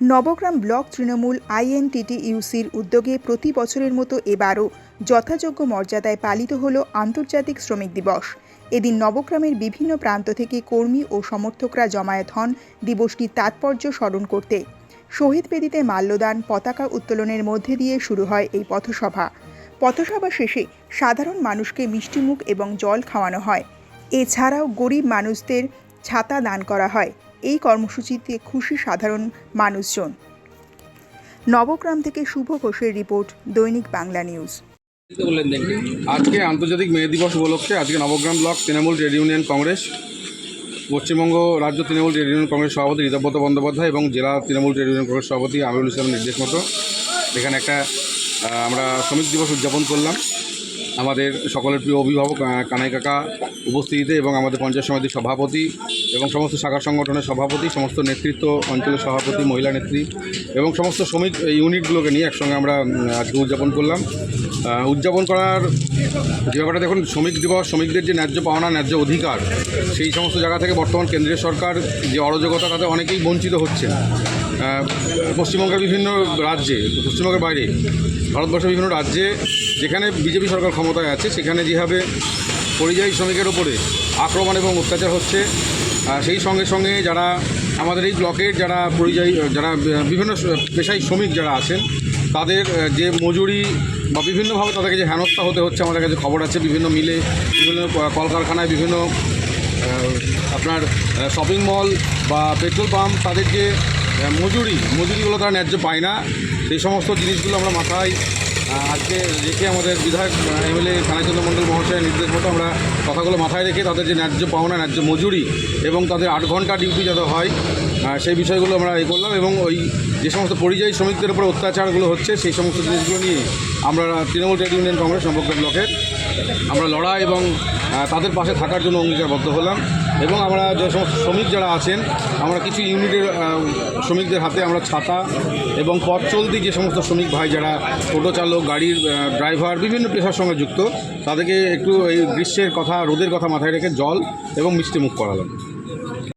Nabagram block Trinamool আইএনটিটিইউসির উদ্যোগে প্রতি বছরের মতো এবারও যথাযোগ্য মর্যাদায় পালিত হল আন্তর্জাতিক শ্রমিক দিবস। এদিন নবগ্রামের বিভিন্ন প্রান্ত থেকে কর্মী ও সমর্থকরা জমায়েত হন দিবসটির তাৎপর্য স্মরণ করতে। শহীদ বেদিতে মাল্যদান, পতাকা উত্তোলনের মধ্যে দিয়ে শুরু হয় এই পথসভা। পথসভা শেষে সাধারণ মানুষকে মিষ্টিমুখ এবং জল খাওয়ানো হয়। এছাড়াও গরিব মানুষদের ছাতা দান করা হয়। এই কর্মসূচিতে খুশি সাধারণ মানুষজন। নবগ্রাম থেকে শুভ ঘোষের রিপোর্ট, দৈনিক বাংলা নিউজ। আজকে আন্তর্জাতিক মে দিবস উপলক্ষে আজকে Nabagram block Trinamool trade union Congress, Paschimbanga রাজ্য তৃণমূল ট্রেড ইউনিয়ন কংগ্রেস সভাপতি ঋতব্রত বন্দ্যোপাধ্যায় এবং জেলা তৃণমূল ট্রেড ইউনিয়ন কংগ্রেস সভাপতি আমিরুল ইসলামের নির্দেশ মতো এখানে একটা আমরা শ্রমিক দিবস উদযাপন করলাম। আমাদের সকলের প্রিয় অভিভাবক কানাই কাকা উপস্থিতিতে এবং আমাদের পঞ্চায়েত সমিতির সভাপতি এবং সমস্ত শাখা সংগঠনের সভাপতি, সমস্ত নেতৃত্ব অঞ্চলের সভাপতি, মহিলা নেত্রী এবং সমস্ত শ্রমিক ইউনিটগুলোকে নিয়ে একসঙ্গে আমরা আজকে উদযাপন করলাম। উদযাপন করার যে ব্যাপারটা, দেখুন, শ্রমিক দিবস, শ্রমিকদের যে ন্যায্য পাওনা, ন্যায্য অধিকার, সেই সমস্ত জায়গা থেকে বর্তমান কেন্দ্রীয় সরকার যে অরাজকতা, তাতে অনেকেই বঞ্চিত হচ্ছে। পশ্চিমবঙ্গের বিভিন্ন রাজ্যে, পশ্চিমবঙ্গের বাইরে, ভারতবর্ষের বিভিন্ন রাজ্যে যেখানে বিজেপি সরকার ক্ষমতায় আছে, সেখানে যেভাবে পরিযায়ী শ্রমিকের ওপরে আক্রমণ এবং অত্যাচার হচ্ছে। সেই সঙ্গে সঙ্গে যারা আমাদের এই ব্লকের যারা পরিযায়ী, যারা বিভিন্ন পেশায় শ্রমিক যারা আছেন, তাদের যে মজুরি বা বিভিন্নভাবে তাদেরকে যে হেনস্থা হতে হচ্ছে, আমাদের কাছে খবর আছে বিভিন্ন মিলে, বিভিন্ন কলকারখানায় বিভিন্ন আপনার শপিং মল বা পেট্রোল পাম্প তাদের যে মজুরি, মজুরিগুলো তারা ন্যায্য পায় না। সেই সমস্ত জিনিসগুলো আমরা মাথায় আজকে রেখে আমাদের বিধায়ক এমএলএ খানাচন্দ্র মণ্ডল মহাশয়ের নির্দেশ মতো আমরা কথাগুলো মাথায় রেখে তাদের যে ন্যায্য পাওনা, ন্যায্য মজুরি এবং তাদের আট ঘণ্টা ডিউটি যাতে হয় সেই বিষয়গুলো আমরা এ করলাম এবং ওই যে সমস্ত পরিযায়ী শ্রমিকদের উপর অত্যাচারগুলো হচ্ছে, সেই সমস্ত জিনিসগুলো নিয়ে আমরা তৃণমূল ট্রেড ইউনিয়ন কংগ্রেস সম্পর্ক ব্লকের আমরা লড়াই এবং তাদের পাশে থাকার জন্য অঙ্গীকারবদ্ধ হলাম এবং আমরা যে সমস্ত শ্রমিক যারা আছেন, আমরা কিছু ইউনিটের শ্রমিকদের হাতে আমরা ছাতা এবং পথ চলতি যে সমস্ত শ্রমিক ভাই যারা টোটো চালক, গাড়ির ড্রাইভার, বিভিন্ন পেশার সঙ্গে যুক্ত, তাদেরকে একটু এই গ্রীষ্মের কথা, রোদের কথা মাথায় রেখে জল এবং মিষ্টি মুখ করালাম।